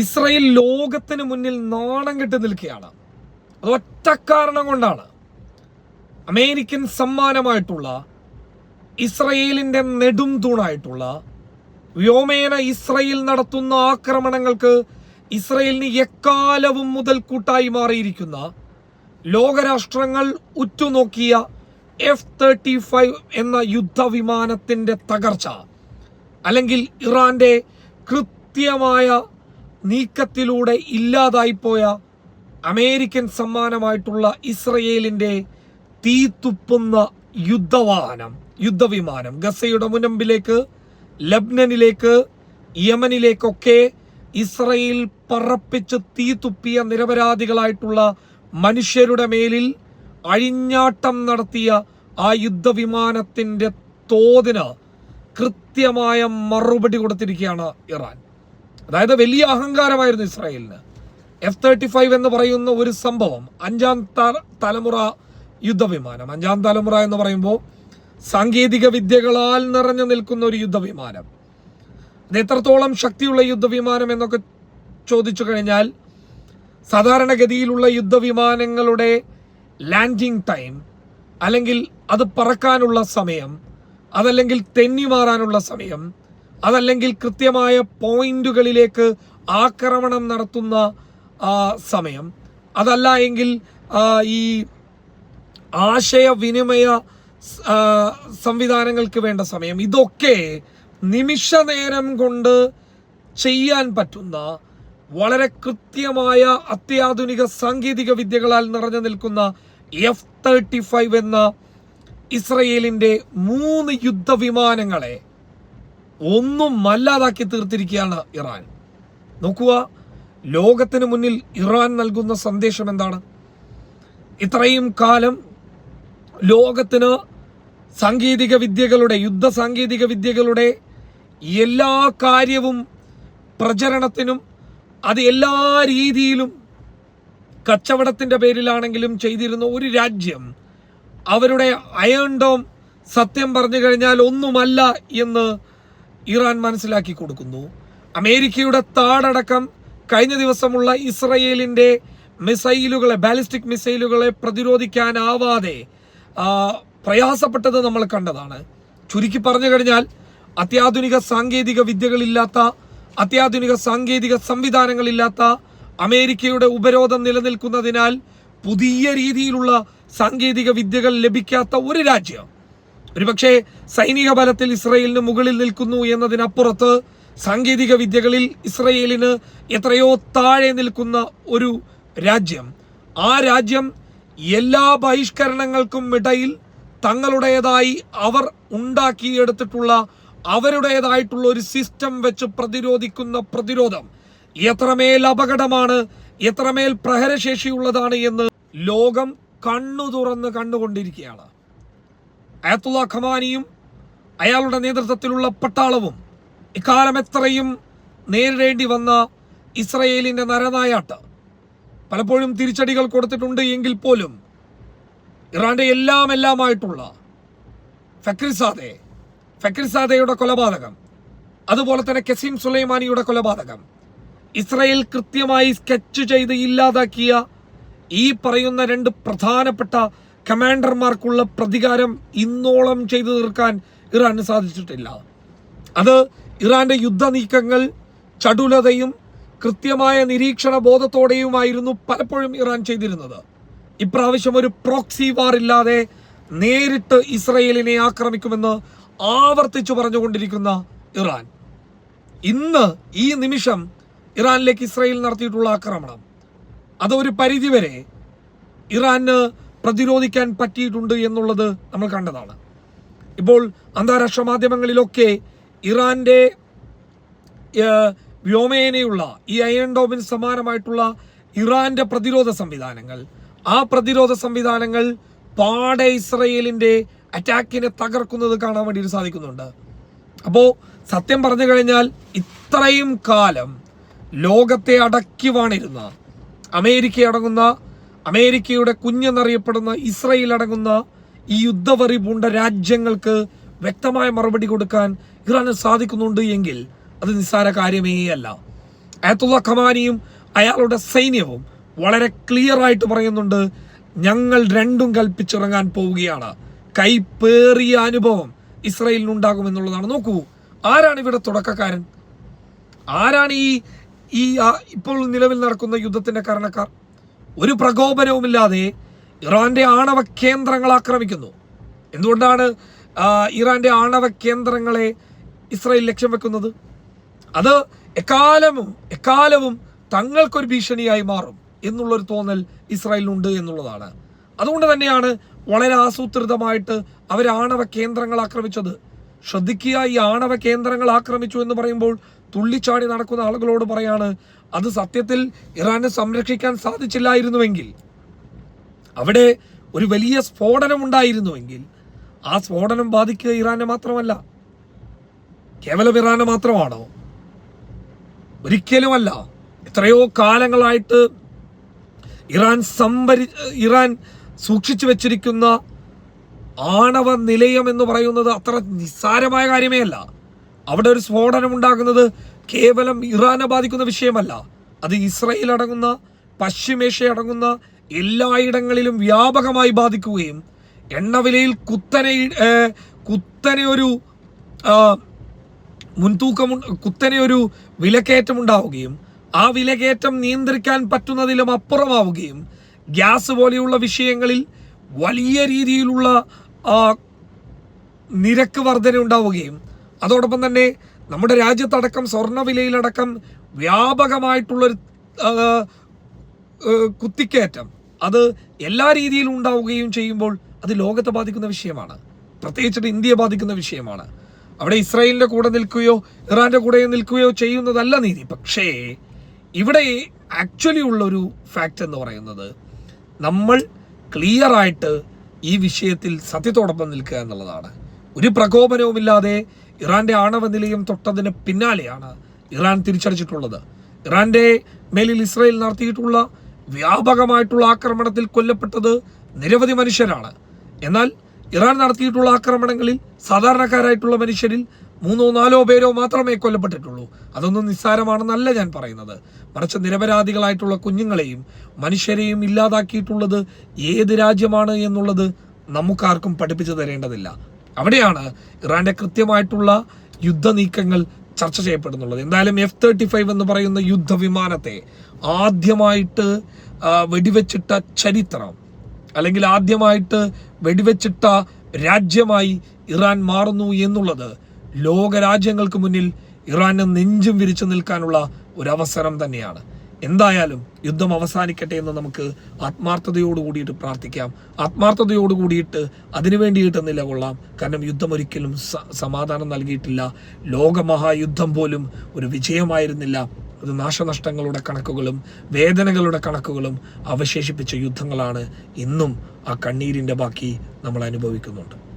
Israel ലോകത്തിന് മുന്നിൽ നാണം കെട്ടി നിൽക്കുകയാണ്. അത് ഒറ്റ കാരണം കൊണ്ടാണ്. അമേരിക്കൻ സമ്മാനമായിട്ടുള്ള ഇസ്രയേലിന്റെ നെടും തൂണായിട്ടുള്ള വ്യോമേന ഇസ്രയേൽ നടത്തുന്ന ആക്രമണങ്ങൾക്ക് ഇസ്രയേലിന് എക്കാലവും മുതൽക്കൂട്ടായി മാറിയിരിക്കുന്ന ലോകരാഷ്ട്രങ്ങൾ ഉറ്റുനോക്കിയ എഫ് തേർട്ടി ഫൈവ് എന്ന യുദ്ധവിമാനത്തിന്റെ തകർച്ച അല്ലെങ്കിൽ ഇറാന്റെ കൃത്യമായ നീക്കത്തിലൂടെ ഇല്ലാതായിപ്പോയ അമേരിക്കൻ സമ്മാനമായിട്ടുള്ള ഇസ്രയേലിന്റെ തീത്തുപ്പുന്ന യുദ്ധവാഹനം യുദ്ധവിമാനം. ഗസയുടെ മുനമ്പിലേക്ക് ലബ്നനിലേക്ക് യമനിലേക്കൊക്കെ ഇസ്രയേൽ പറപ്പിച്ച് തീ തുപ്പിയ നിരപരാധികളായിട്ടുള്ള മനുഷ്യരുടെ മേലിൽ അഴിഞ്ഞാട്ടം നടത്തിയ ആ യുദ്ധവിമാനത്തിന്റെ തോതിന് കൃത്യമായ മറുപടി കൊടുത്തിരിക്കുകയാണ് ഇറാൻ. അതായത് വലിയ അഹങ്കാരമായിരുന്നു ഇസ്രായേലിന്. എഫ് തേർട്ടി ഫൈവ് എന്ന് പറയുന്ന ഒരു സംഭവം അഞ്ചാം തലമുറ യുദ്ധവിമാനം. അഞ്ചാം തലമുറ എന്ന് പറയുമ്പോൾ സാങ്കേതിക വിദ്യകളാൽ നിറഞ്ഞു നിൽക്കുന്ന ഒരു യുദ്ധവിമാനം. അത് എത്രത്തോളം ശക്തിയുള്ള യുദ്ധവിമാനം എന്നൊക്കെ ചോദിച്ചു കഴിഞ്ഞാൽ സാധാരണഗതിയിലുള്ള യുദ്ധവിമാനങ്ങളുടെ ലാൻഡിംഗ് ടൈം അല്ലെങ്കിൽ അത് പറക്കാനുള്ള സമയം അതല്ലെങ്കിൽ തെന്നി മാറാനുള്ള സമയം അതല്ലെങ്കിൽ കൃത്യമായ പോയിന്റുകളിലേക്ക് ആക്രമണം നടത്തുന്ന സമയം. അതല്ല എങ്കിൽ ഈ ആശയവിനിമയ സംവിധാനങ്ങൾക്ക് വേണ്ട സമയം. ഇതൊക്കെ നിമിഷ നേരം കൊണ്ട് ചെയ്യാൻ പറ്റുന്ന വളരെ കൃത്യമായ അത്യാധുനിക സാങ്കേതിക വിദ്യകളാൽ നിറഞ്ഞു നിൽക്കുന്ന എഫ് തേർട്ടി ഫൈവ് എന്ന ഇസ്രയേലിന്റെ മൂന്ന് യുദ്ധവിമാനങ്ങളെ ഒന്നും മല്ലാതാക്കി തീർത്തിരിക്കുകയാണ് ഇറാൻ. നോക്കുക ലോകത്തിന് മുന്നിൽ ഇറാൻ നൽകുന്ന സന്ദേശം എന്താണ്? ഇത്രയും കാലം ലോകത്തിന് സാങ്കേതിക വിദ്യകളുടെ യുദ്ധ സാങ്കേതിക വിദ്യകളുടെ എല്ലാ കാര്യവും പ്രചരണത്തിനും അത് എല്ലാ രീതിയിലും കച്ചവടത്തിന്റെ പേരിലാണെങ്കിലും ചെയ്തിരുന്ന ഒരു രാജ്യം അവരുടെ അയൺ ഡോം സത്യം പറഞ്ഞു കഴിഞ്ഞാൽ ഒന്നുമല്ല എന്ന് ഇറാൻ മനസ്സിലാക്കി കൊടുക്കുന്നു. അമേരിക്കയുടെ താടടക്കം കഴിഞ്ഞ ദിവസമുള്ള ഇസ്രയേലിന്റെ മിസൈലുകളെ ബാലിസ്റ്റിക് മിസൈലുകളെ പ്രതിരോധിക്കാനാവാതെ പ്രയാസപ്പെട്ടത് നമ്മൾ കണ്ടതാണ്. ചുരുക്കി പറഞ്ഞു കഴിഞ്ഞാൽ അത്യാധുനിക സാങ്കേതിക വിദ്യകളില്ലാത്ത അത്യാധുനിക സാങ്കേതിക സംവിധാനങ്ങളില്ലാത്ത അമേരിക്കയുടെ ഉപരോധം നിലനിൽക്കുന്നതിനാൽ പുതിയ രീതിയിലുള്ള സാങ്കേതിക വിദ്യകൾ ലഭിക്കാത്ത ഒരു രാജ്യം ഒരുപക്ഷെ സൈനിക ബലത്തിൽ ഇസ്രയേലിന് മുകളിൽ നിൽക്കുന്നു എന്നതിനപ്പുറത്ത് സാങ്കേതിക വിദ്യകളിൽ ഇസ്രയേലിന് എത്രയോ താഴെ നിൽക്കുന്ന ഒരു രാജ്യം. ആ രാജ്യം എല്ലാ ബഹിഷ്കരണങ്ങൾക്കും ഇടയിൽ തങ്ങളുടേതായി അവർ ഉണ്ടാക്കിയെടുത്തിട്ടുള്ള അവരുടേതായിട്ടുള്ള ഒരു സിസ്റ്റം വെച്ച് പ്രതിരോധിക്കുന്ന പ്രതിരോധം എത്രമേൽ അപകടമാണ് എത്രമേൽ പ്രഹരശേഷിയുള്ളതാണ് എന്ന് ലോകം കണ്ണു തുറന്ന് കണ്ടുകൊണ്ടിരിക്കുകയാണ് അയത്തുള്ള ഖമാനിയും അയാളുടെ നേതൃത്വത്തിലുള്ള പട്ടാളവും ഇക്കാലം എത്രയും നേരിടേണ്ടി വന്ന ഇസ്രയേലിന്റെ നരനായാട്ട്. പലപ്പോഴും തിരിച്ചടികൾ കൊടുത്തിട്ടുണ്ട് എങ്കിൽ പോലും ഇറാന്റെ എല്ലാം എല്ലാമായിട്ടുള്ള ഫക്രിസാദെ ഫക്രിസാദയുടെ കൊലപാതകം അതുപോലെ തന്നെ കസീം സുലൈമാനിയുടെ കൊലപാതകം ഇസ്രയേൽ കൃത്യമായി സ്കെച്ച് ചെയ്ത് ഇല്ലാതാക്കിയ ഈ പറയുന്ന രണ്ട് പ്രധാനപ്പെട്ട കമാൻഡർമാർക്കുള്ള പ്രതികാരം ഇന്നോളം ചെയ്തു തീർക്കാൻ ഇറാന് സാധിച്ചിട്ടില്ല. അത് ഇറാന്റെ യുദ്ധ നീക്കങ്ങൾ ചടുലതയും കൃത്യമായ നിരീക്ഷണ ബോധത്തോടെയുമായിരുന്നു പലപ്പോഴും ഇറാൻ ചെയ്തിരുന്നത്. ഇപ്രാവശ്യം ഒരു പ്രോക്സി വാർ ഇല്ലാതെ നേരിട്ട് ഇസ്രയേലിനെ ആക്രമിക്കുമെന്ന് ആവർത്തിച്ചു പറഞ്ഞുകൊണ്ടിരിക്കുന്ന ഇറാൻ. ഇന്ന് ഈ നിമിഷം ഇറാനിലേക്ക് ഇസ്രയേൽ നടത്തിയിട്ടുള്ള ആക്രമണം. അതൊരു പരിധിവരെ ഇറാന് പ്രതിരോധിക്കാൻ പറ്റിയിട്ടുണ്ട് എന്നുള്ളത് നമ്മൾ കണ്ടതാണ്. ഇപ്പോൾ അന്താരാഷ്ട്ര മാധ്യമങ്ങളിലൊക്കെ ഇറാന്റെ വ്യോമേനയുള്ള ഈ അയൺ ഡോമിന് സമാനമായിട്ടുള്ള ഇറാന്റെ പ്രതിരോധ സംവിധാനങ്ങൾ ആ പ്രതിരോധ സംവിധാനങ്ങൾ പാടെ ഇസ്രയേലിന്റെ അറ്റാക്കിനെ തകർക്കുന്നത് കാണാൻ വേണ്ടിയിട്ട് സാധിക്കുന്നുണ്ട്. അപ്പോൾ സത്യം പറഞ്ഞു കഴിഞ്ഞാൽ ഇത്രയും കാലം ലോകത്തെ അടക്കി വാണിരുന്ന അമേരിക്ക അടങ്ങുന്ന അമേരിക്കയുടെ കുഞ്ഞെന്നറിയപ്പെടുന്ന ഇസ്രയേൽ അടങ്ങുന്ന ഈ യുദ്ധവറി പൂണ്ട രാജ്യങ്ങൾക്ക് വ്യക്തമായ മറുപടി കൊടുക്കാൻ ഇറാന് സാധിക്കുന്നുണ്ട് എങ്കിൽ അത് നിസ്സാര കാര്യമേ അല്ല. അയത്തുള്ള ഖമാനിയും അയാളുടെ സൈന്യവും വളരെ ക്ലിയർ ആയിട്ട് പറയുന്നുണ്ട് ഞങ്ങൾ രണ്ടും കൽപ്പിച്ചിറങ്ങാൻ പോവുകയാണ്. കൈപ്പേറിയ അനുഭവം ഇസ്രയേലിനുണ്ടാകുമെന്നുള്ളതാണ് നോക്കൂ ആരാണ് ഇവിടെ തുടക്കക്കാരൻ? ആരാണ് ഈ ഈ ഇപ്പോൾ നിലവിൽ നടക്കുന്ന യുദ്ധത്തിന്റെ കാരണക്കാർ? ഒരു പ്രകോപനവുമില്ലാതെ ഇറാന്റെ ആണവ കേന്ദ്രങ്ങൾ ആക്രമിക്കുന്നു. എന്തുകൊണ്ടാണ് ഇറാന്റെ ആണവ കേന്ദ്രങ്ങളെ ഇസ്രായേൽ ലക്ഷ്യം വെക്കുന്നത്? അത് എക്കാലവും എക്കാലവും തങ്ങൾക്കൊരു ഭീഷണിയായി മാറും എന്നുള്ളൊരു തോന്നൽ ഇസ്രായേലിനുണ്ട് എന്നുള്ളതാണ്. അതുകൊണ്ട് തന്നെയാണ് വളരെ ആസൂത്രിതമായിട്ട് അവർ ആണവ കേന്ദ്രങ്ങൾ ആക്രമിച്ചത്. ശ്രദ്ധിക്കുക ഈ ആണവ കേന്ദ്രങ്ങൾ ആക്രമിച്ചു എന്ന് പറയുമ്പോൾ തുള്ളിച്ചാടി നടക്കുന്ന ആളുകളോട് പറയാണ് അത് സത്യത്തിൽ ഇറാനെ സംരക്ഷിക്കാൻ സാധിച്ചില്ലായിരുന്നുവെങ്കിൽ അവിടെ ഒരു വലിയ സ്ഫോടനം ഉണ്ടായിരുന്നുവെങ്കിൽ ആ സ്ഫോടനം ബാധിക്കുക ഇറാനെ മാത്രമല്ല. കേവലം ഇറാനെ മാത്രമാണോ? ഒരിക്കലുമല്ല. എത്രയോ കാലങ്ങളായിട്ട് ഇറാൻ സംഭരി ഇറാൻ സൂക്ഷിച്ചു വെച്ചിരിക്കുന്ന ആണവ നിലയം എന്ന് പറയുന്നത് അത്ര നിസ്സാരമായ കാര്യമേ അല്ല അവിടെ ഒരു സ്ഫോടനം ഉണ്ടാകുന്നത് കേവലം ഇറാനെ ബാധിക്കുന്ന വിഷയമല്ല. അത് ഇസ്രയേൽ അടങ്ങുന്ന പശ്ചിമേഷ്യ അടങ്ങുന്ന എല്ലായിടങ്ങളിലും വ്യാപകമായി ബാധിക്കുകയും എണ്ണവിലയിൽ കുത്തനെ കുത്തനെ ഒരു മുൻതൂക്കം കുത്തനെ ഒരു വിലക്കയറ്റം ഉണ്ടാവുകയും ആ വിലക്കയറ്റം നിയന്ത്രിക്കാൻ പറ്റുന്നതിലും അപ്പുറമാവുകയും ഗ്യാസ് പോലെയുള്ള വിഷയങ്ങളിൽ വലിയ രീതിയിലുള്ള നിരക്ക് വർധന ഉണ്ടാവുകയും അതോടൊപ്പം തന്നെ നമ്മുടെ രാജ്യത്തടക്കം സ്വർണവിലയിലടക്കം വ്യാപകമായിട്ടുള്ളൊരു കുത്തിക്കയറ്റം. അത് എല്ലാ രീതിയിലും ഉണ്ടാവുകയും ചെയ്യുമ്പോൾ അത് ലോകത്തെ ബാധിക്കുന്ന വിഷയമാണ്. പ്രത്യേകിച്ചിട്ട് ഇന്ത്യയെ ബാധിക്കുന്ന വിഷയമാണ്. അവിടെ ഇസ്രായേലിന്റെ കൂടെ നിൽക്കുകയോ ഇറാന്റെ കൂടെ നിൽക്കുകയോ ചെയ്യുന്നതല്ല നീതി. പക്ഷേ ഇവിടെ ആക്ച്വലി ഉള്ളൊരു ഫാക്റ്റ് എന്ന് പറയുന്നത് നമ്മൾ ക്ലിയറായിട്ട് ഈ വിഷയത്തിൽ സത്യത്തോടൊപ്പം നിൽക്കുക എന്നുള്ളതാണ്. ഒരു പ്രകോപനവുമില്ലാതെ ഇറാന്റെ ആണവ നിലയം തൊട്ടതിന് പിന്നാലെയാണ് ഇറാൻ തിരിച്ചടിച്ചിട്ടുള്ളത്. ഇറാന്റെ മേലിൽ ഇസ്രായേൽ നടത്തിയിട്ടുള്ള വ്യാപകമായിട്ടുള്ള ആക്രമണത്തിൽ കൊല്ലപ്പെട്ടത് നിരവധി മനുഷ്യരാണ്. എന്നാൽ ഇറാൻ നടത്തിയിട്ടുള്ള ആക്രമണങ്ങളിൽ സാധാരണക്കാരായിട്ടുള്ള മനുഷ്യരിൽ മൂന്നോ നാലോ പേരോ മാത്രമേ കൊല്ലപ്പെട്ടിട്ടുള്ളൂ. അതൊന്നും നിസ്സാരമാണെന്നല്ല ഞാൻ പറയുന്നത്. മറിച്ച് നിരപരാധികളായിട്ടുള്ള കുഞ്ഞുങ്ങളെയും മനുഷ്യരെയും ഇല്ലാതാക്കിയിട്ടുള്ളത് ഏത് രാജ്യമാണ് എന്നുള്ളത് നമുക്കാർക്കും പഠിപ്പിച്ചു തരേണ്ടതില്ല. അവിടെയാണ് ഇറാന്റെ കൃത്യമായിട്ടുള്ള യുദ്ധ നീക്കങ്ങൾ ചർച്ച ചെയ്യപ്പെടുന്നുള്ളത്. എന്തായാലും എഫ് തേർട്ടി ഫൈവ് എന്ന് പറയുന്ന യുദ്ധവിമാനത്തെ ആദ്യമായിട്ട് വെടിവെച്ചിട്ട ചരിത്രം അല്ലെങ്കിൽ ആദ്യമായിട്ട് വെടിവെച്ചിട്ട രാജ്യമായി ഇറാൻ മാറുന്നു എന്നുള്ളത് ലോകരാജ്യങ്ങൾക്ക് മുന്നിൽ ഇറാന് നെഞ്ചും വിരിച്ചു നിൽക്കാനുള്ള ഒരു അവസരം തന്നെയാണ്. എന്തായാലും യുദ്ധം അവസാനിക്കട്ടെ എന്ന് നമുക്ക് ആത്മാർത്ഥതയോട് കൂടിയിട്ട് പ്രാർത്ഥിക്കാം. ആത്മാർത്ഥതയോട് കൂടിയിട്ട് അതിനു വേണ്ടിയിട്ട് നിലകൊള്ളാം കാരണം യുദ്ധം ഒരിക്കലും സമാധാനം നൽകിയിട്ടില്ല. ലോകമഹായുദ്ധം പോലും ഒരു വിജയമായിരുന്നില്ല. അത് നാശനഷ്ടങ്ങളുടെ കണക്കുകളും വേദനകളുടെ കണക്കുകളും അവശേഷിപ്പിച്ച യുദ്ധങ്ങളാണ് ഇന്നും ആ കണ്ണീരിന്റെ ബാക്കി നമ്മൾ അനുഭവിക്കുന്നുണ്ട്.